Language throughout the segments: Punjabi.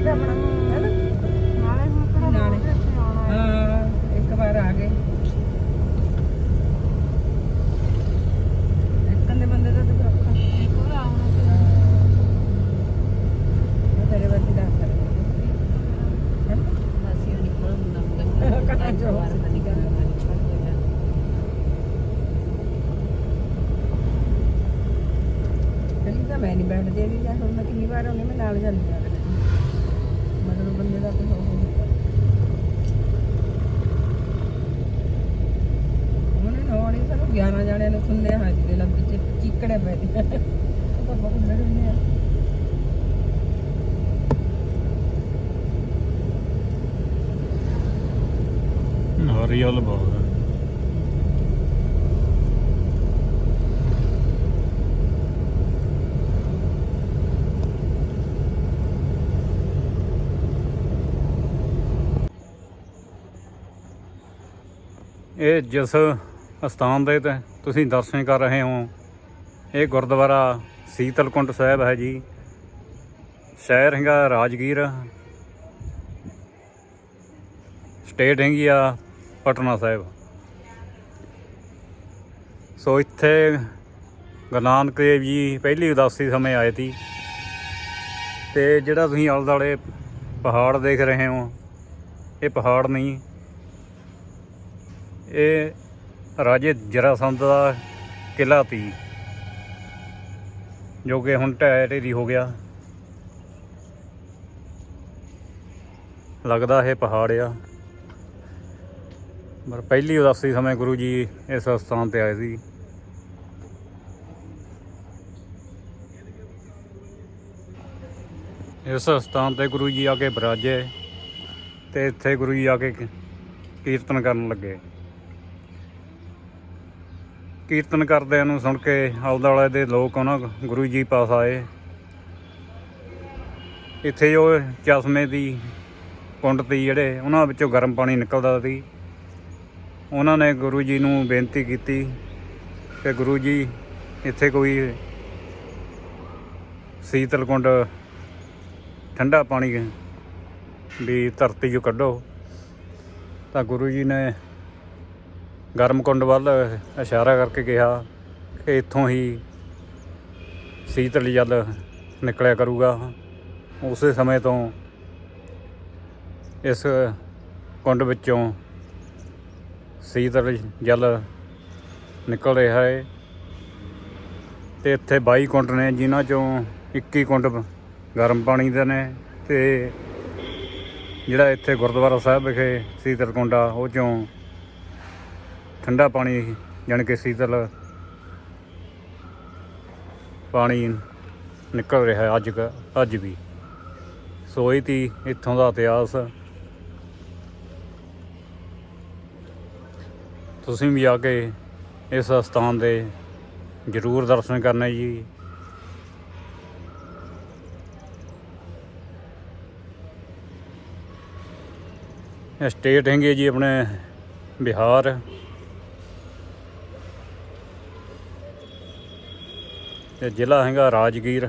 ਹੈਗਾ ਆਪਣਾ ਹੈਨਾ? ਨਾਲੇ ਹੁਣ ਕਿਹੜਾ ਨਾਲੇ। ਰੋਜ਼ ਇੱਥੇ ਆਉਣਾ ਹੈ ਹਾਂ ਇੱਕ ਵਾਰ ਆ ਗਏ। ਇਕੱਲੇ ਬੰਦੇ ਦਾ ਤਾਂ ਫਿਰ ਔਖਾ। ਇੱਕ ਹੋਰ ਆਉਣਾ ਤੇ ਉਹ ਤੇਰੇ ਵਰਗੀ ਦੱਸ ਸਕਦੇ ਅਸੀਂ ਉਹ ਨਿਕਲ ਹੁੰਦਾ ਹੁੰਦਾ। ਕਹਾਂ ਜੋ ਵਾਰ ਤਾਂ ਨਿਕਲ ਹੁੰਦਾ ਨਿਕਲ ਜਾਂਦਾ ਪਹਿਲੀ ਤਾਂ ਮੈਂ ਨਹੀਂ ਬੈਠਦੀ ਨਹੀਂ ਜਾਂ ਹੁਣ ਮੈਂ ਕਿੰਨੀ ਵਾਰ ਆਉਂਦੀ ਮੈਂ ਨਾਲ ਜਾਂਦੀ ਹਾਂ ਮਤਲਬ ਬੰਦੇ ਦਾ ਕੋਈ ਹੋ ਉਹਨੇ ਨੌਣੀ ਸਾਨੂੰ 11 ਜਾਣਿਆਂ ਨੂੰ ਸੁਣਦੇ ਹਾਂ ਜੀ ਦੇ ਲੱਗ ਵਿੱਚ ਚੀਕੜੇ ਪੈ ਗਏ ਉਹ ਤਾਂ ਬਹੁਤ ਲੜਨੇ ਆ ਨਾਰੀਅਲ ਬਹੁਤ ਹੈ ਇਹ ਜਿਸ ਅਸਥਾਨ ਦੇ ਤੇ ਤੁਸੀਂ ਦਰਸ਼ਨ ਕਰ ਰਹੇ ਹੋ, ਇਹ ਗੁਰਦੁਆਰਾ ਸੀਤਲਕੁੰਡ ਸਾਹਿਬ ਹੈ ਜੀ। ਸ਼ਹਿਰ ਹੈਗਾ ਰਾਜਗੀਰ। ਸਟੇਟ ਹੈਗੀ ਆ ਪਟਨਾ ਸਾਹਿਬ। ਸੋ ਇੱਥੇ ਗੁਰੂ ਨਾਨਕ ਦੇਵ ਜੀ ਪਹਿਲੀ ਉਦਾਸੀ ਸਮੇਂ ਆਏ ਸੀ ਤੇ ਜਿਹੜਾ ਤੁਸੀਂ ਆਲੇ ਦੁਆਲੇ ਪਹਾੜ ਦੇਖ ਰਹੇ ਹੋ, ਇਹ ਪਹਾੜ ਨਹੀਂ। ਇਹ ਰਾਜੇ ਜ਼ਰਾਸੰਦ ਦਾ ਕਿਲਾ ਸੀ, ਜੋ ਕਿ ਹੁਣ ਢਹਿ ਢੇਰੀ ਹੋ ਗਿਆ। ਲੱਗਦਾ ਇਹ ਪਹਾੜ ਆ। ਪਰ ਪਹਿਲੀ ਉਦਾਸੀ ਸਮੇਂ ਗੁਰੂ ਜੀ ਇਸ ਸਥਾਨ ਤੇ ਆਏ ਸੀ। ਇਸ ਸਥਾਨ ਤੇ ਗੁਰੂ ਜੀ ਆ ਕੇ ਬਰਾਜੇ ਤੇ ਇੱਥੇ ਗੁਰੂ ਜੀ ਆ ਕੇ ਕੀਰਤਨ ਕਰਨ ਲੱਗੇ। ਕੀਰਤਨ ਕਰਦਿਆਂ ਨੂੰ ਸੁਣ ਕੇ ਆਲੇ ਦੁਆਲੇ ਦੇ ਲੋਕ ਉਹਨਾਂ ਗੁਰੂ ਜੀ ਪਾਸ ਆਏ। ਇੱਥੇ ਜੋ ਚਸ਼ਮੇ ਦੀ ਕੁੰਡ ਤੀ ਜਿਹੜੇ ਉਹਨਾਂ ਵਿੱਚੋਂ ਗਰਮ ਪਾਣੀ ਨਿਕਲਦਾ ਸੀ। ਉਹਨਾਂ ਨੇ ਗੁਰੂ ਜੀ ਨੂੰ ਬੇਨਤੀ ਕੀਤੀ ਕਿ ਗੁਰੂ ਜੀ, ਇੱਥੇ ਕੋਈ ਸੀਤਲ ਕੁੰਡ ਠੰਡਾ ਪਾਣੀ ਵੀ ਧਰਤੀ 'ਚੋਂ ਕੱਢੋ। ਤਾਂ ਗੁਰੂ ਜੀ ਨੇ ਗਰਮ ਕੁੰਡ ਵੱਲ ਇਸ਼ਾਰਾ ਕਰਕੇ ਕਿਹਾ ਕਿ ਇੱਥੋਂ ਹੀ ਸੀਤਲ ਜਲ ਨਿਕਲਿਆ ਕਰੂਗਾ। ਉਸੇ ਸਮੇਂ ਤੋਂ ਇਸ ਕੁੰਡ ਵਿੱਚੋਂ ਸੀਤਲ ਜਲ ਨਿਕਲ ਰਿਹਾ ਹੈ ਤੇ ਇੱਥੇ 22 ਕੁੰਡ ਨੇ, ਜਿਨ੍ਹਾਂ ਚੋਂ 21 ਕੁੰਡ ਗਰਮ ਪਾਣੀ ਦੇ ਨੇ। ਤੇ ਜਿਹੜਾ ਇੱਥੇ ਗੁਰਦੁਆਰਾ ਸਾਹਿਬ ਵਿਖੇ ਸੀਤਲ ਕੁੰਡਾ, ਉਹ ਚੋਂ ਠੰਡਾ ਪਾਣੀ, ਜਾਣੀ ਕਿ ਸੀਤਲ ਪਾਣੀ ਨਿਕਲ ਰਿਹਾ ਅੱਜ ਕ- ਅੱਜ ਵੀ। ਸੋ ਇਹ ਤੀ ਇੱਥੋਂ ਦਾ ਇਤਿਹਾਸ। ਤੁਸੀਂ ਵੀ ਆ ਕੇ ਇਸ ਸਥਾਨ ਦੇ ਜ਼ਰੂਰ ਦਰਸ਼ਨ ਕਰਨੇ ਜੀ। ਇਹ ਸਟੇਟ ਹੈਗੇ ਜੀ ਆਪਣੇ ਬਿਹਾਰ। ਤੇ ਜ਼ਿਲ੍ਹਾ ਹੈਗਾ ਰਾਜਗੀਰ।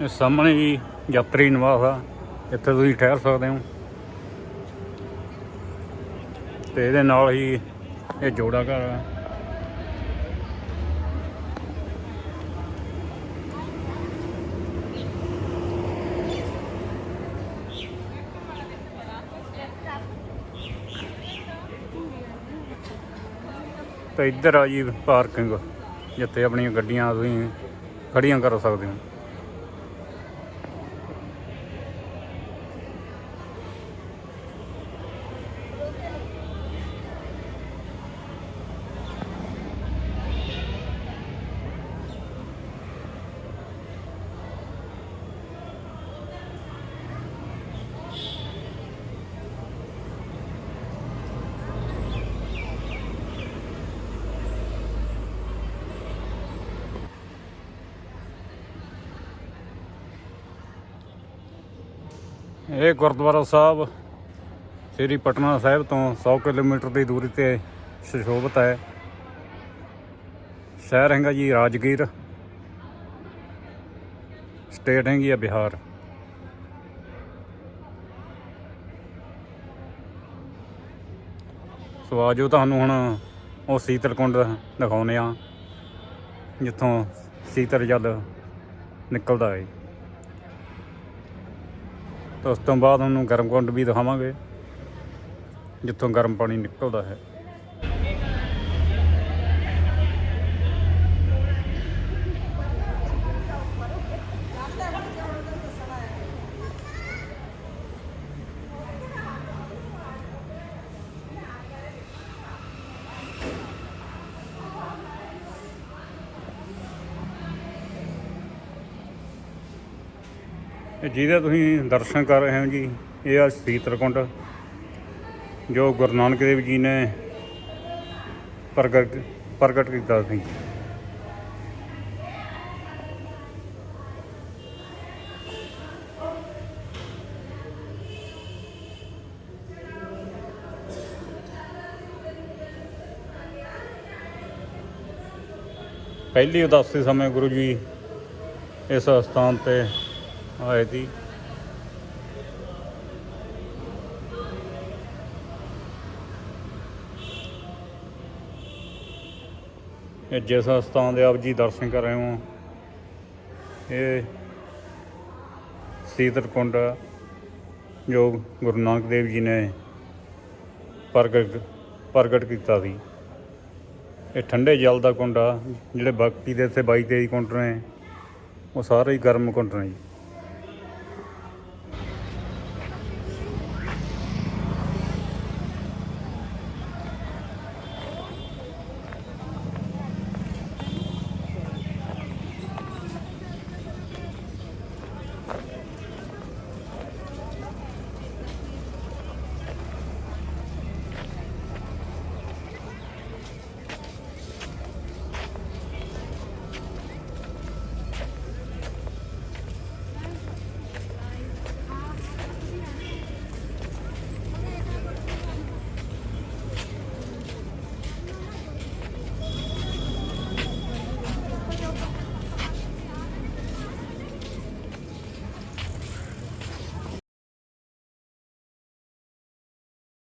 ਇਹ ਸਾਹਮਣੇ ਜੀ ਯਾਤਰੀ ਨਿਵਾਸ ਆ। ਇੱਥੇ ਤੁਸੀਂ ਠਹਿਰ ਸਕਦੇ ਹੋ। ਤੇ ਇਹਦੇ ਨਾਲ ਹੀ ਇਹ ਜੋੜਾ ਘਰ ਆ। ਤੇ ਇੱਧਰ ਆ ਜੀ ਪਾਰਕਿੰਗ ਜਿੱਥੇ ਆਪਣੀਆਂ ਗੱਡੀਆਂ ਤੁਸੀਂ ਖੜੀਆਂ ਕਰ ਸਕਦੇ ਹੋ। ਇਹ ਗੁਰਦੁਆਰਾ ਸਾਹਿਬ, ਸ੍ਰੀ ਪਟਨਾ ਸਾਹਿਬ ਤੋਂ 100 ਕਿਲੋਮੀਟਰ ਦੀ ਦੂਰੀ ਤੇ ਸੁਸ਼ੋਭਿਤ ਹੈ। ਸ਼ਹਿਰ ਹੈਗਾ ਜੀ ਰਾਜਗੀਰ, ਸਟੇਟ ਹੈਗੀ ਆ ਬਿਹਾਰ। ਸੋ ਆਜੋ ਤੁਹਾਨੂੰ ਹੁਣ ਉਹ ਸੀਤਲ ਕੁੰਡ ਦਿਖਾਉਨੇ ਆ ਜਿੱਥੋਂ ਸੀਤਲ ਜਲ ਨਿਕਲਦਾ ਹੈ। ਤਾਂ ਉਸ ਤੋਂ ਬਾਅਦ ਉਹਨੂੰ ਗਰਮ ਕੁੰਡ ਵੀ ਦਿਖਾਵਾਂਗੇ ਜਿੱਥੋਂ ਗਰਮ ਪਾਣੀ ਨਿਕਲਦਾ ਹੈ। ਜਿਹਦੇ ਤੁਸੀਂ ਦਰਸ਼ਨ ਕਰ ਰਹੇ ਹੋ ਜੀ, ਇਹ ਆ ਸੀਤਲਕੁੰਡ ਜੋ ਗੁਰੂ ਨਾਨਕ ਦੇਵ ਜੀ ਨੇ ਪ੍ਰਗਟ ਪ੍ਰਗਟ ਕੀਤਾ ਸੀ। ਪਹਿਲੀ ਉਦਾਸੀ ਸਮੇਂ ਗੁਰੂ ਜੀ ਇਸ ਸਥਾਨ ਤੇ ਆਏ ਸੀ ਇਹ ਜਿਸ ਸਥਾਨ ਦੇ ਆਪ ਜੀ ਦਰਸ਼ਨ ਕਰ ਰਹੇ ਹੋ। ਇਹ ਸੀਤਲ ਕੁੰਡ ਜੋ ਗੁਰੂ ਨਾਨਕ ਦੇਵ ਜੀ ਨੇ ਪ੍ਰਗਟ ਪ੍ਰਗਟ ਕੀਤਾ ਸੀ। ਇਹ ਠੰਡੇ ਜਲ ਦਾ ਕੁੰਡ ਆ। ਜਿਹੜੇ ਬਾਕੀ ਦੇ ਇੱਥੇ 22 23 ਕੁੰਡ ਨੇ, ਉਹ ਸਾਰੇ ਹੀ ਗਰਮ ਕੁੰਡ ਨੇ ਜੀ।